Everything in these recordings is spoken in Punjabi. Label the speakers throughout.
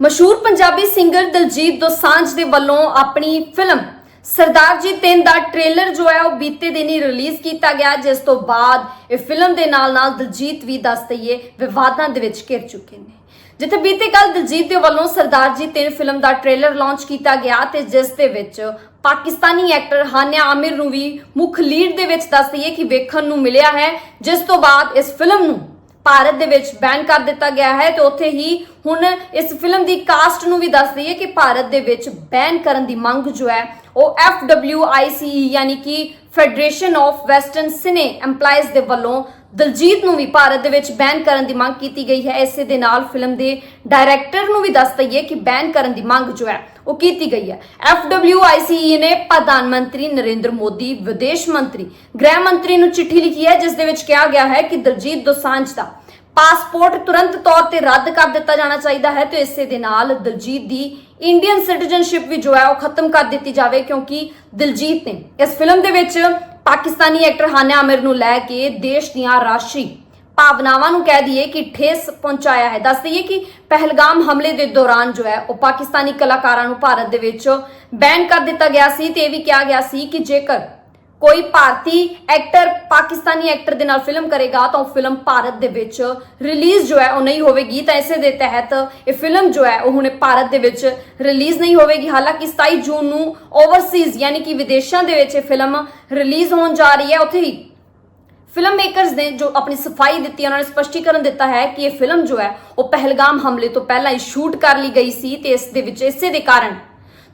Speaker 1: ਮਸ਼ਹੂਰ ਪੰਜਾਬੀ ਸਿੰਗਰ ਦਲਜੀਤ ਦੋਸਾਂਝ ਦੇ ਵੱਲੋਂ ਆਪਣੀ ਫਿਲਮ ਸਰਦਾਰ ਜੀ 3 ਦਾ ਟ੍ਰੇਲਰ ਜੋ ਹੈ ਉਹ ਬੀਤੇ ਦਿਨ ਹੀ ਰਿਲੀਜ਼ ਕੀਤਾ ਗਿਆ। ਜਿਸ ਤੋਂ ਬਾਅਦ ਇਹ ਫਿਲਮ ਦੇ ਨਾਲ ਨਾਲ ਦਲਜੀਤ ਵੀ ਦੱਸ ਦਈਏ ਵਿਵਾਦਾਂ ਦੇ ਵਿੱਚ ਘਿਰ ਚੁੱਕੇ ਨੇ। ਜਿੱਥੇ ਬੀਤੇ ਕੱਲ ਦਲਜੀਤ ਦੇ ਵੱਲੋਂ ਸਰਦਾਰ ਜੀ 3 ਫਿਲਮ ਦਾ ਟ੍ਰੇਲਰ ਲਾਂਚ ਕੀਤਾ ਗਿਆ ਤੇ ਜਿਸ ਦੇ ਵਿੱਚ ਪਾਕਿਸਤਾਨੀ ਐਕਟਰ ਹਾਨਿਆ ਆਮਿਰ ਨੂੰ ਵੀ ਮੁੱਖ ਲੀਡ ਦੇ ਵਿੱਚ ਦੱਸ ਦਈਏ ਕਿ ਵੇਖਣ ਨੂੰ ਮਿਲਿਆ ਹੈ। ਜਿਸ ਤੋਂ ਬਾਅਦ ਇਸ ਫਿਲਮ ਨੂੰ ਭਾਰਤ ਦੇ ਵਿੱਚ ਬੈਨ ਕਰ ਦਿੱਤਾ ਗਿਆ ਹੈ ਤੇ ਉੱਥੇ ਹੀ ਹੁਣ ਇਸ ਫਿਲਮ ਦੀ ਕਾਸਟ ਨੂੰ ਵੀ ਦੱਸ ਦਈਏ ਕਿ ਭਾਰਤ ਦੇ ਵਿੱਚ ਬੈਨ ਕਰਨ ਦੀ ਮੰਗ ਜੋ ਹੈ, ਉਹ FWICE ਯਾਨੀ ਕਿ federation of western cine EMPLOYEES ਦੇ ਵੱਲੋਂ ਦਲਜੀਤ ਨੂੰ ਵੀ ਭਾਰਤ ਦੇ ਵਿੱਚ ਬੈਨ ਕਰਨ ਦੀ ਮੰਗ ਕੀਤੀ ਗਈ ਹੈ। ਇਸੇ ਦੇ ਨਾਲ ਫਿਲਮ ਦੇ ਡਾਇਰੈਕਟਰ ਨੂੰ ਵੀ ਦੱਸ ਦਈਏ ਕਿ ਬੈਨ ਕਰਨ ਦੀ ਮੰਗ ਜੋ ਹੈ, ਉਹ ਕੀਤੀ ਗਈ ਹੈ। FWICE ਨੇ ਪ੍ਰਧਾਨ ਮੰਤਰੀ ਨਰਿੰਦਰ ਮੋਦੀ, ਵਿਦੇਸ਼ ਮੰਤਰੀ, ਗ੍ਰਹਿ ਮੰਤਰੀ ਨੂੰ ਚਿੱਠੀ ਲਿਖੀ ਹੈ, ਜਿਸ ਦੇ ਵਿੱਚ ਕਿਹਾ ਗਿਆ ਹੈ ਕਿ ਦਲਜੀਤ ਦੋਸਾਂਝ ਦਾ ਪਾਸਪੋਰਟ ਤੁਰੰਤ ਤੌਰ ਤੇ ਰੱਦ ਕਰ ਦਿੱਤਾ ਜਾਣਾ ਚਾਹੀਦਾ ਹੈ ਤੇ ਇਸੇ ਦੇ ਨਾਲ ਦਲਜੀਤ ਦੀ ਇੰਡੀਅਨ ਸਿਟੀਜ਼ਨਸ਼ਿਪ ਵੀ ਜੋ ਹੈ, ਉਹ ਖਤਮ ਕਰ ਦਿੱਤੀ ਜਾਵੇ ਕਿਉਂਕਿ ਦਿਲਜੀਤ ਨੇ ਇਸ ਫਿਲਮ ਦੇ ਵਿੱਚ ਪਾਕਿਸਤਾਨੀ ਐਕਟਰ ਹਾਨਿਆ ਆਮਿਰ ਨੂੰ ਲੈ ਕੇ ਦੇਸ਼ ਦੀਆਂ ਰਾਸ਼ਟਰੀ ਭਾਵਨਾਵਾਂ ਨੂੰ ਕਹਿ ਦਈਏ ਕਿ ਠੇਸ ਪਹੁੰਚਾਇਆ ਹੈ। ਦੱਸ ਦਈਏ ਕਿ ਪਹਿਲਗਾਮ ਹਮਲੇ ਦੇ ਦੌਰਾਨ ਜੋ ਹੈ, ਉਹ ਪਾਕਿਸਤਾਨੀ ਕਲਾਕਾਰਾਂ ਨੂੰ ਭਾਰਤ ਦੇ ਵਿੱਚ ਬੈਨ ਕਰ ਦਿੱਤਾ ਗਿਆ ਸੀ ਤੇ ਇਹ ਵੀ ਕਿਹਾ ਗਿਆ ਸੀ ਕਿ ਜੇਕਰ ਕੋਈ ਭਾਰਤੀ ਐਕਟਰ ਪਾਕਿਸਤਾਨੀ ਐਕਟਰ ਦੇ ਨਾਲ ਫਿਲਮ ਕਰੇਗਾ ਤਾਂ ਉਹ ਫਿਲਮ ਭਾਰਤ ਦੇ ਵਿੱਚ ਰਿਲੀਜ਼ ਜੋ ਹੈ ਉਹ ਨਹੀਂ ਹੋਵੇਗੀ। ਤਾਂ ਇਸੇ ਦੇ ਤਹਿਤ ਇਹ ਫਿਲਮ ਜੋ ਹੈ ਉਹ ਹੁਣੇ ਭਾਰਤ ਦੇ ਵਿੱਚ ਰਿਲੀਜ਼ ਨਹੀਂ ਹੋਵੇਗੀ। ਹਾਲਾਂਕਿ 27 ਜੂਨ ਨੂੰ ਓਵਰਸੀਜ਼ ਯਾਨੀ ਕਿ ਵਿਦੇਸ਼ਾਂ ਦੇ ਵਿੱਚ ਇਹ ਫਿਲਮ ਰਿਲੀਜ਼ ਹੋਣ ਜਾ ਰਹੀ ਹੈ। ਉੱਥੇ ਹੀ ਫਿਲਮ ਮੇਕਰਸ ਨੇ ਜੋ ਆਪਣੀ ਸਫ਼ਾਈ ਦਿੱਤੀ ਉਹਨਾਂ ਨੇ ਸਪਸ਼ਟੀਕਰਨ ਦਿੱਤਾ ਹੈ ਕਿ ਇਹ ਫਿਲਮ ਜੋ ਹੈ ਉਹ ਪਹਿਲਗਾਮ ਹਮਲੇ ਤੋਂ ਪਹਿਲਾਂ ਹੀ ਸ਼ੂਟ ਕਰ ਲਈ ਗਈ ਸੀ ਤੇ ਇਸ ਦੇ ਵਿੱਚ ਇਸੇ ਦੇ ਕਾਰਨ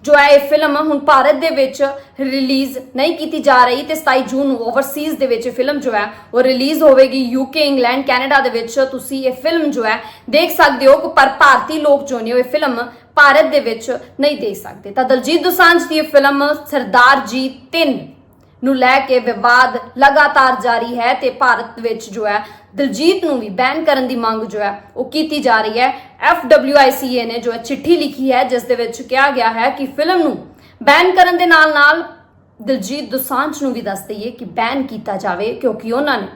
Speaker 1: ਜੋ ਹੈ ਇਹ ਫਿਲਮ ਹੁਣ ਭਾਰਤ ਦੇ ਵਿੱਚ ਰਿਲੀਜ਼ ਨਹੀਂ ਕੀਤੀ ਜਾ ਰਹੀ ਤੇ 27 ਜੂਨ ਨੂੰ ਓਵਰਸੀਜ਼ ਦੇ ਵਿੱਚ ਇਹ ਫਿਲਮ ਜੋ ਹੈ ਉਹ ਰਿਲੀਜ਼ ਹੋਵੇਗੀ ਯੂਕੇ ਇੰਗਲੈਂਡ, ਕੈਨੇਡਾ ਦੇ ਵਿੱਚ। ਤੁਸੀਂ ਇਹ ਫਿਲਮ ਜੋ ਹੈ ਦੇਖ ਸਕਦੇ ਹੋ ਪਰ ਭਾਰਤੀ ਲੋਕ ਜੋ ਨੇ ਉਹ ਇਹ ਫਿਲਮ ਭਾਰਤ ਦੇ ਵਿੱਚ ਨਹੀਂ ਦੇਖ ਸਕਦੇ। ਤਾਂ ਦਲਜੀਤ ਦੋਸਾਂਝ ਦੀ ਇਹ ਫਿਲਮ ਸਰਦਾਰ ਜੀ 3 ਨੂੰ ਲੈ ਕੇ ਵਿਵਾਦ ਲਗਾਤਾਰ ਜਾਰੀ ਹੈ ਤੇ ਭਾਰਤ ਵਿੱਚ ਜੋ ਹੈ, ਦਿਲਜੀਤ ਨੂੰ ਵੀ ਬੈਨ ਕਰਨ ਦੀ ਮੰਗ ਜੋ ਹੈ, ਉਹ ਕੀਤੀ ਜਾ ਰਹੀ ਹੈ। FWICA ਨੇ ਜੋ ਹੈ ਚਿੱਠੀ ਲਿਖੀ ਹੈ, ਜਿਸ ਦੇ ਵਿੱਚ ਕਿਹਾ ਗਿਆ ਹੈ ਕਿ ਫਿਲਮ ਨੂੰ ਬੈਨ ਕਰਨ ਦੇ ਨਾਲ ਨਾਲ ਦਿਲਜੀਤ ਦੋਸਾਂਝ ਨੂੰ ਵੀ ਦੱਸ ਦਈਏ ਕਿ ਬੈਨ ਕੀਤਾ ਜਾਵੇ, ਕਿਉਂਕਿ ਉਹਨਾਂ ਨੇ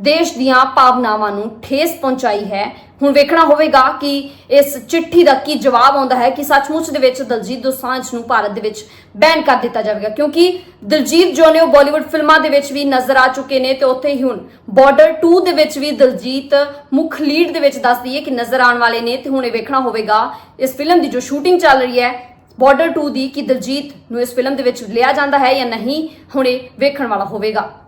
Speaker 1: ਦੇਸ਼ ਦੀਆਂ ਭਾਵਨਾਵਾਂ ਨੂੰ ਠੇਸ ਪਹੁੰਚਾਈ ਹੈ ਹੁਣ ਵੇਖਣਾ ਹੋਵੇਗਾ ਕਿ ਇਸ ਚਿੱਠੀ ਦਾ ਕੀ ਜਵਾਬ ਆਉਂਦਾ ਹੈ ਕਿ ਸੱਚਮੁੱਚ ਦੇ ਵਿੱਚ ਦਲਜੀਤ ਦੋਸਾਂਝ ਨੂੰ ਭਾਰਤ ਦੇ ਵਿੱਚ ਬੈਨ ਕਰ ਦਿੱਤਾ ਜਾਵੇਗਾ। ਕਿਉਂਕਿ ਦਲਜੀਤ ਜੋ ਨੇ ਉਹ ਬਾਲੀਵੁੱਡ ਫਿਲਮਾਂ ਦੇ ਵਿੱਚ ਵੀ ਨਜ਼ਰ ਆ ਚੁੱਕੇ ਨੇ ਤੇ ਉੱਥੇ ਹੀ ਹੁਣ ਬਾਰਡਰ 2 ਦੇ ਵਿੱਚ ਵੀ ਦਲਜੀਤ ਮੁੱਖ ਲੀਡ ਦੇ ਵਿੱਚ ਦੱਸਦੀ ਹੈ ਕਿ ਨਜ਼ਰ ਆਉਣ ਵਾਲੇ ਨੇ ਤੇ ਹੁਣ ਇਹ ਵੇਖਣਾ ਹੋਵੇਗਾ ਇਸ ਫਿਲਮ ਦੀ ਜੋ ਸ਼ੂਟਿੰਗ ਚੱਲ ਰਹੀ ਹੈ ਬਾਰਡਰ 2 ਦੀ ਕਿ ਦਲਜੀਤ ਨੂੰ ਇਸ ਫਿਲਮ ਦੇ ਵਿੱਚ ਲਿਆ ਜਾਂਦਾ ਹੈ ਜਾਂ ਨਹੀਂ, ਹੁਣ ਇਹ ਵੇਖਣ ਵਾਲਾ ਹੋਵੇਗਾ।